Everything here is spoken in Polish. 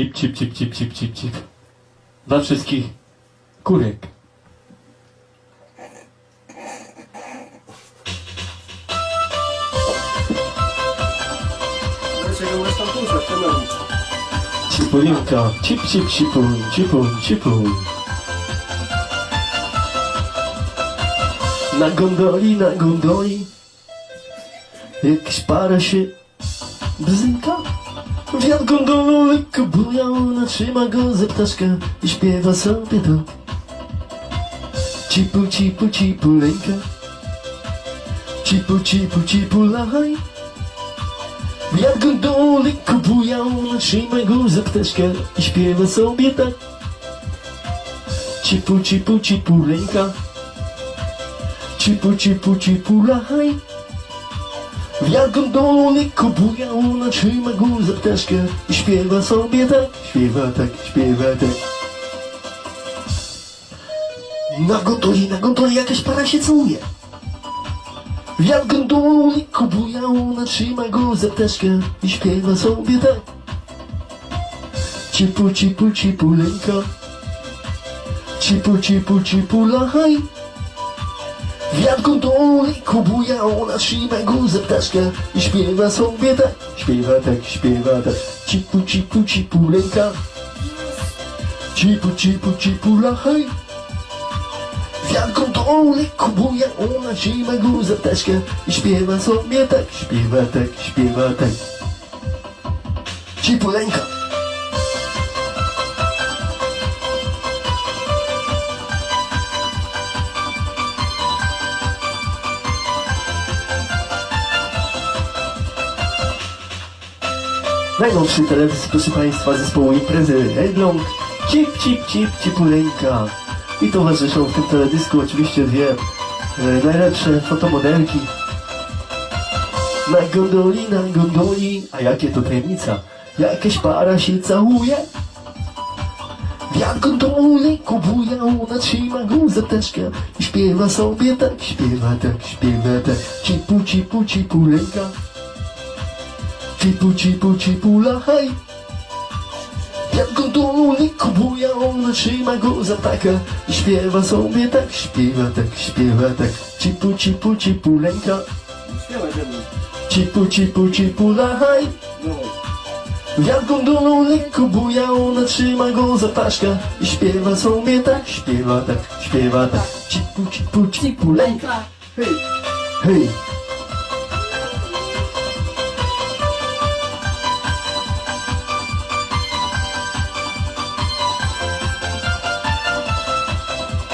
Cip, cip, cip, cip, cip, cip, cip. Dla wszystkich kurek. Cipulinka, cip, cip, cipun, cipun, cipun. Na gondoli, na gondoli Jakaś para się bzynka Wiatr gondolą lekko bujał Ona trzyma go za ptaszka I śpiewa sobie to. Cipu, cipu, cipu, lęka Cipu, cipu, cipu, lachaj Wiatr gondolą lekko bujał Ona trzyma go za ptaszka I śpiewa sobie tak Cipu, cipu, cipu, lęka Cipu, cipu, cipu, lachaj Wiatr gondolą lekko bujał Ona trzyma go za ptaszkę I śpiewa sobie tak Śpiewa tak, śpiewa tak. Na gondoli, na gondoli jakaś para się całuje Wiatr gondolą lekko bujał Ona trzyma go za ptaszkę I śpiewa sobie tak. Cipu, cipu, cipu, lęka. Cipu, cipu, cipu, lachaj Wiatr gondolą lekko buja, ona trzyma go za ptaszkę I śpiewa sobie tak, śpiewa tak, śpiewa tak Cipu, cipu, cipu, lęka Cipu, cipu, cipu, lachaj Wiatr gondolą lekko buja, ona trzyma go za ptaszkę I śpiewa sobie tak, śpiewa tak, śpiewa tak Cipu, lęka Najnowszy teledysk, proszę Państwa, zespołu imprezy Elbląg Cip, cip, cip, cipuleńka. I towarzyszą w tym teledysku oczywiście dwie e, najlepsze fotomodelki. Na gondoli, na gondoli A jakie to tajemnica? Jakaś para się całuje? Gondolą lekko buja, ona trzyma go za teczkę I śpiewa sobie tak, śpiewa tak, śpiewa tak. Cipu, cipu, cipuleńka Cipu, cipu, cipu, lachaj Jak gondolą lekko buja, ona trzyma go za takę I śpiewa sobie tak, śpiewa tak, śpiewa tak. Cipu, cipu, cipu, lęka. Śpiewaj ze mną. Cipu, cipu, cipu, Dawaj. Jak gondolą lekko buja, ona trzyma go za paszkę I śpiewa sobie tak, śpiewa tak, śpiewa tak. Cipu, cipu, cipu, lęka. Hej, Hej,